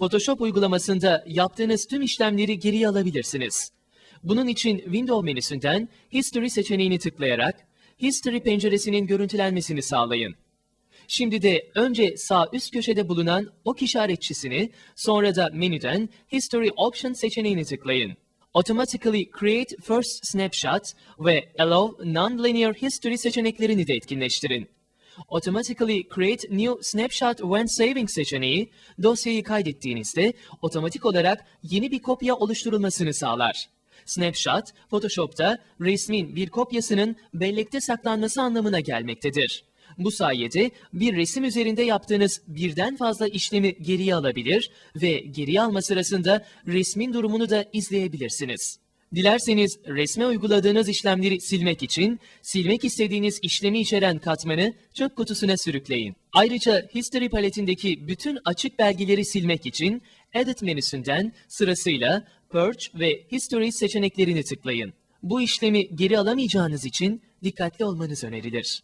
Photoshop uygulamasında yaptığınız tüm işlemleri geriye alabilirsiniz. Bunun için Window menüsünden History seçeneğini tıklayarak History penceresinin görüntülenmesini sağlayın. Şimdi de önce sağ üst köşede bulunan ok işaretçisini, sonra da menüden History Option seçeneğini tıklayın. Automatically Create First Snapshot ve Allow Non-Linear History seçeneklerini de etkinleştirin. Automatically Create New Snapshot When Saving seçeneği, dosyayı kaydettiğinizde otomatik olarak yeni bir kopya oluşturulmasını sağlar. Snapshot, Photoshop'ta resmin bir kopyasının bellekte saklanması anlamına gelmektedir. Bu sayede bir resim üzerinde yaptığınız birden fazla işlemi geriye alabilir ve geriye alma sırasında resmin durumunu da izleyebilirsiniz. Dilerseniz resme uyguladığınız işlemleri silmek için silmek istediğiniz işlemi içeren katmanı çöp kutusuna sürükleyin. Ayrıca History paletindeki bütün açık belgeleri silmek için Edit menüsünden sırasıyla Purge ve History seçeneklerini tıklayın. Bu işlemi geri alamayacağınız için dikkatli olmanız önerilir.